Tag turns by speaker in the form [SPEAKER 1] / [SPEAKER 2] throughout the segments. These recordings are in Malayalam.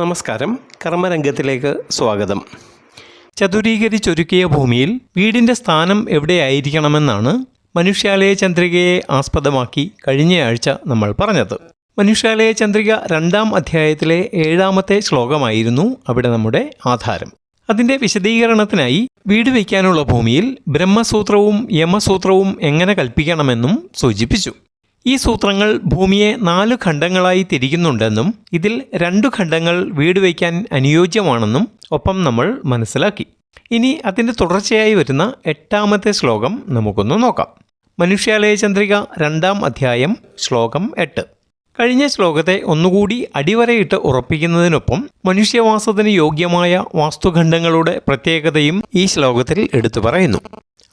[SPEAKER 1] നമസ്കാരം. കർമ്മരംഗത്തിലേക്ക് സ്വാഗതം. ചതുരീകരിച്ചൊരുക്കിയ ഭൂമിയിൽ വീടിന്റെ സ്ഥാനം എവിടെയായിരിക്കണമെന്നാണ് മനുഷ്യാലയ ചന്ദ്രികയെ ആസ്പദമാക്കി കഴിഞ്ഞയാഴ്ച നമ്മൾ പറഞ്ഞത്. മനുഷ്യാലയ ചന്ദ്രിക രണ്ടാം അധ്യായത്തിലെ ഏഴാമത്തെ ശ്ലോകമായിരുന്നു അവിടെ നമ്മുടെ ആധാരം. അതിന്റെ വിശദീകരണത്തിനായി വീട് വയ്ക്കാനുള്ള ഭൂമിയിൽ ബ്രഹ്മസൂത്രവും യമസൂത്രവും എങ്ങനെ കൽപ്പിക്കണമെന്നും സൂചിപ്പിച്ചു. ഈ സൂത്രങ്ങൾ ഭൂമിയെ നാല് ഖണ്ഡങ്ങളായി തിരിക്കുന്നുണ്ടെന്നും ഇതിൽ രണ്ടു ഖണ്ഡങ്ങൾ വീട് വയ്ക്കാൻ അനുയോജ്യമാണെന്നും ഒപ്പം നമ്മൾ മനസ്സിലാക്കി. ഇനി അതിന്റെ തുടർച്ചയായി വരുന്ന എട്ടാമത്തെ ശ്ലോകം നമുക്കൊന്ന് നോക്കാം. മനുഷ്യാലയ ചന്ദ്രിക രണ്ടാം അധ്യായം ശ്ലോകം എട്ട്. കഴിഞ്ഞ ശ്ലോകത്തെ ഒന്നുകൂടി അടിവരയിട്ട് ഉറപ്പിക്കുന്നതിനൊപ്പം മനുഷ്യവാസത്തിന് യോഗ്യമായ വാസ്തുഖണ്ഡങ്ങളുടെ പ്രത്യേകതയും ഈ ശ്ലോകത്തിൽ എടുത്തു പറയുന്നു.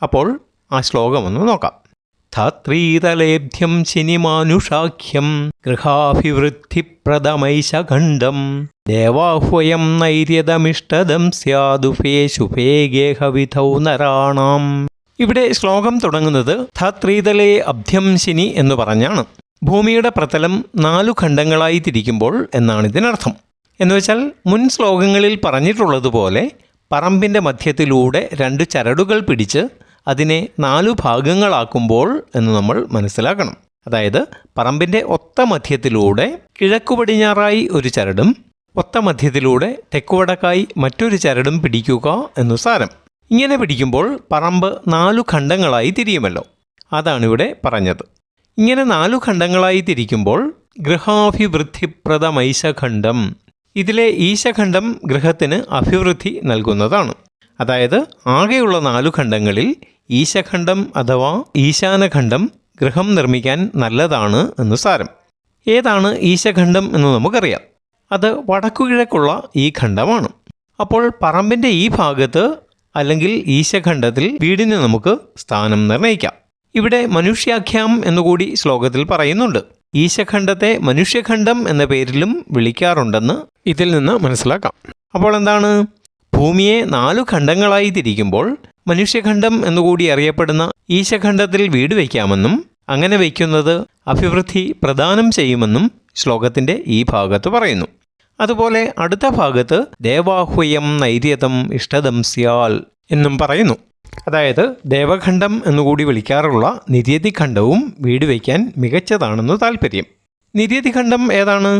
[SPEAKER 1] അപ്പോൾ ആ ശ്ലോകമൊന്ന് നോക്കാം. ധാത്രീതലേഭ്യം ശനിമാനുഷാഖ്യം ഗൃഹാഭിവൃദ്ധിപ്രദമൈശഖണ്ഡം. ദേവാഹ്വയം നൈര്യതമിഷ്ടദം സ്യാദുഫേ ശുഭേ ഗേഹവിധൗ നരാണാം. ഇവിടെ ശ്ലോകം തുടങ്ങുന്നത് ധാത്രീതലേ അഭ്യം ശനി എന്ന് പറഞ്ഞാണ്. ഭൂമിയുടെ പ്രതലം നാലു ഖണ്ഡങ്ങളായി തിരിക്കുമ്പോൾ എന്നാണ് ഇതിനർത്ഥം എന്നുവെച്ചാൽ മുൻ ശ്ലോകങ്ങളിൽ പറഞ്ഞിട്ടുള്ളതുപോലെ പറമ്പിന്റെ മധ്യത്തിലൂടെ രണ്ട് ചരടുകൾ പിടിച്ച് അതിനെ നാലു ഭാഗങ്ങളാക്കുമ്പോൾ എന്ന് നമ്മൾ മനസ്സിലാക്കണം. അതായത് പറമ്പിന്റെ ഒത്ത മധ്യത്തിലൂടെ കിഴക്കു പടിഞ്ഞാറായി ഒരു ചരടും ഒത്ത മധ്യത്തിലൂടെ തെക്കുവടക്കായി മറ്റൊരു ചരടും പിടിക്കുക എന്നു സാരം. ഇങ്ങനെ പിടിക്കുമ്പോൾ പറമ്പ് നാലു ഖണ്ഡങ്ങളായി തിരിയുമല്ലോ. അതാണിവിടെ പറഞ്ഞത്. ഇങ്ങനെ നാലു ഖണ്ഡങ്ങളായി തിരിക്കുമ്പോൾ ഗൃഹാഭിവൃദ്ധിപ്രദമൈശഖണ്ഡം. ഇതിലെ ഈശഖണ്ഡം ഗൃഹത്തിന് അഭിവൃദ്ധി നൽകുന്നതാണ്. അതായത് ആകെയുള്ള നാലു ഖണ്ഡങ്ങളിൽ ഈശഖണ്ഡം അഥവാ ഈശാനഖണ്ഡം ഗൃഹം നിർമ്മിക്കാൻ നല്ലതാണ് എന്ന് സാരം. ഏതാണ് ഈശഖണ്ഡം എന്ന് നമുക്കറിയാം. അത് വടക്കുകിഴക്കുള്ള ഈ ഖണ്ഡമാണ്. അപ്പോൾ പറമ്പിന്റെ ഈ ഭാഗത്ത് അല്ലെങ്കിൽ ഈശഖണ്ഡത്തിൽ വീടിന് നമുക്ക് സ്ഥാനം നിർണയിക്കാം. ഇവിടെ മനുഷ്യാഖ്യാം എന്നുകൂടി ശ്ലോകത്തിൽ പറയുന്നുണ്ട്. ഈശഖണ്ഡത്തെ മനുഷ്യഖണ്ഡം എന്ന പേരിലും വിളിക്കാറുണ്ടെന്ന് ഇതിൽ നിന്ന് മനസ്സിലാക്കാം. അപ്പോൾ എന്താണ്? ഭൂമിയെ നാലു ഖണ്ഡങ്ങളായി തിരിക്കുമ്പോൾ മനുഷ്യഖണ്ഡം എന്നുകൂടി അറിയപ്പെടുന്ന ഈശഖണ്ഡത്തിൽ വീട് വയ്ക്കാമെന്നും അങ്ങനെ വയ്ക്കുന്നത് അഭിവൃദ്ധി പ്രദാനം ചെയ്യുമെന്നും ശ്ലോകത്തിന്റെ ഈ ഭാഗത്ത് പറയുന്നു. അതുപോലെ അടുത്ത ഭാഗത്ത് ദേവാഹുയം നൈര്യതം ഇഷ്ടതം സ്യാൽ എന്നും പറയുന്നു. അതായത് ദേവഖണ്ഡം എന്നുകൂടി വിളിക്കാറുള്ള നിര്യതിഖണ്ഡവും വീട് വയ്ക്കാൻ മികച്ചതാണെന്ന് താല്പര്യം നിര്യതിഖണ്ഡം ഏതാണ്?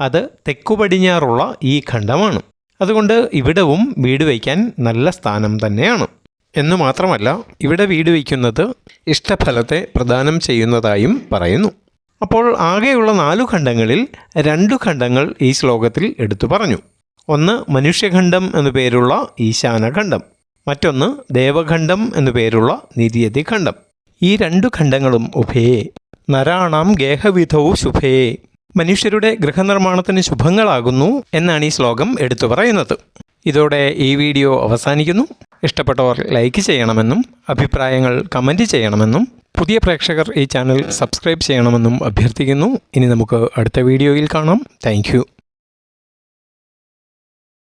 [SPEAKER 1] അത് തെക്കു പടിഞ്ഞാറുള്ള ഈ ഖണ്ഡമാണ്. അതുകൊണ്ട് ഇവിടവും വീട് വയ്ക്കാൻ നല്ല സ്ഥാനം തന്നെയാണ്. എന്ന് മാത്രമല്ല ഇവിടെ വീട് വയ്ക്കുന്നത് ഇഷ്ടഫലത്തെ പ്രദാനം ചെയ്യുന്നതായും പറയുന്നു. അപ്പോൾ ആകെയുള്ള നാലു ഖണ്ഡങ്ങളിൽ രണ്ടു ഖണ്ഡങ്ങൾ ഈ ശ്ലോകത്തിൽ എടുത്തു പറഞ്ഞു. ഒന്ന് മനുഷ്യഖണ്ഡം എന്നു പേരുള്ള ഈശാനഖണ്ഡം. മറ്റൊന്ന് ദേവഖണ്ഡം എന്നു പേരുള്ള നിര്യതി ഖണ്ഡം ഈ രണ്ടു ഖണ്ഡങ്ങളും ഉഭയേ. നരാണാം ഗേഹവിധവും ശുഭേ. മനുഷ്യരുടെ ഗൃഹനിർമ്മാണത്തിന് ശുഭങ്ങളാകുന്നു എന്നാണ് ഈ ശ്ലോകം എടുത്തു പറയുന്നത്. ഇതോടെ ഈ വീഡിയോ അവസാനിക്കുന്നു. ഇഷ്ടപ്പെട്ടവർ ലൈക്ക് ചെയ്യണമെന്നും അഭിപ്രായങ്ങൾ കമന്റ് ചെയ്യണമെന്നും പുതിയ പ്രേക്ഷകർ ഈ ചാനൽ സബ്സ്ക്രൈബ് ചെയ്യണമെന്നും അഭ്യർത്ഥിക്കുന്നു. ഇനി നമുക്ക് അടുത്ത വീഡിയോയിൽ കാണാം. താങ്ക്